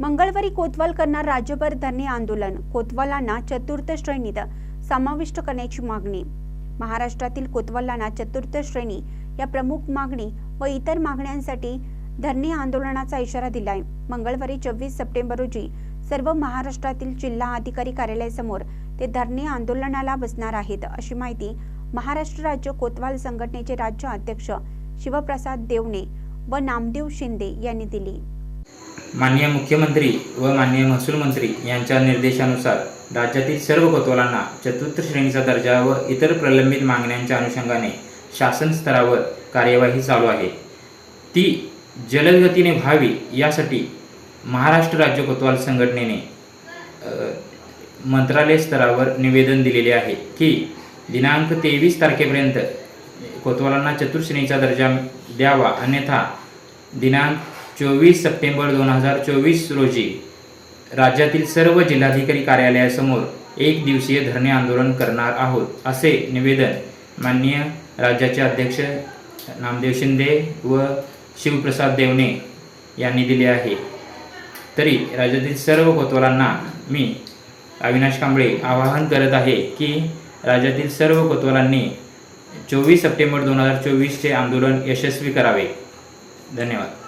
मंगळवारी कोतवाल करणार राज्यभर धरणे आंदोलन. कोतवालांना चतुर्थ श्रेणीत समाविष्ट करण्याची मागणी. महाराष्ट्रातील कोतवालांना चतुर्थ श्रेणी या प्रमुख मागणी व इतर मागण्यांसाठी धरणे आंदोलनाचा इशारा दिलाय. मंगळवारी चोवीस सप्टेंबर रोजी सर्व महाराष्ट्रातील जिल्हा अधिकारी कार्यालयासमोर ते धरणे आंदोलनाला बसणार आहेत अशी माहिती महाराष्ट्र राज्य कोतवाल संघटनेचे राज्य अध्यक्ष शिवप्रसाद देवणे व नामदेव शिंदे यांनी दिली. माननीय मुख्यमंत्री व माननीय महसूल मंत्री यांच्या निर्देशानुसार राज्यातील सर्व कोतवालांना चतुर्थ श्रेणीचा दर्जा व इतर प्रलंबित मागण्यांच्या अनुषंगाने शासन स्तरावर कार्यवाही चालू आहे. ती जलद गतीने व्हावी यासाठी महाराष्ट्र राज्य कोतवाल संघटनेने मंत्रालय स्तरावर निवेदन दिलेले आहे की दिनांक तेवीस तारखेपर्यंत कोतवालांना चतुर्श्रेणीचा दर्जा द्यावा. अन्यथा दिनांक चोवीस सप्टेंबर दोन हजार चोवीस रोजी राज्यातील सर्व जिल्हाधिकारी कार्यालयासमोर एक दिवसीय धरणे आंदोलन करणार आहोत असे निवेदन माननीय राज्याचे अध्यक्ष नामदेव शिंदे व शिवप्रसाद देवणे यांनी दिले आहे. तरी राज्यातील सर्व कोतवालांना मी अविनाश कांबळे आवाहन करत आहे की राज्यातील सर्व कोतवालांनी चोवीस सप्टेंबर दोन हजार चोवीसचे आंदोलन यशस्वी करावे. धन्यवाद.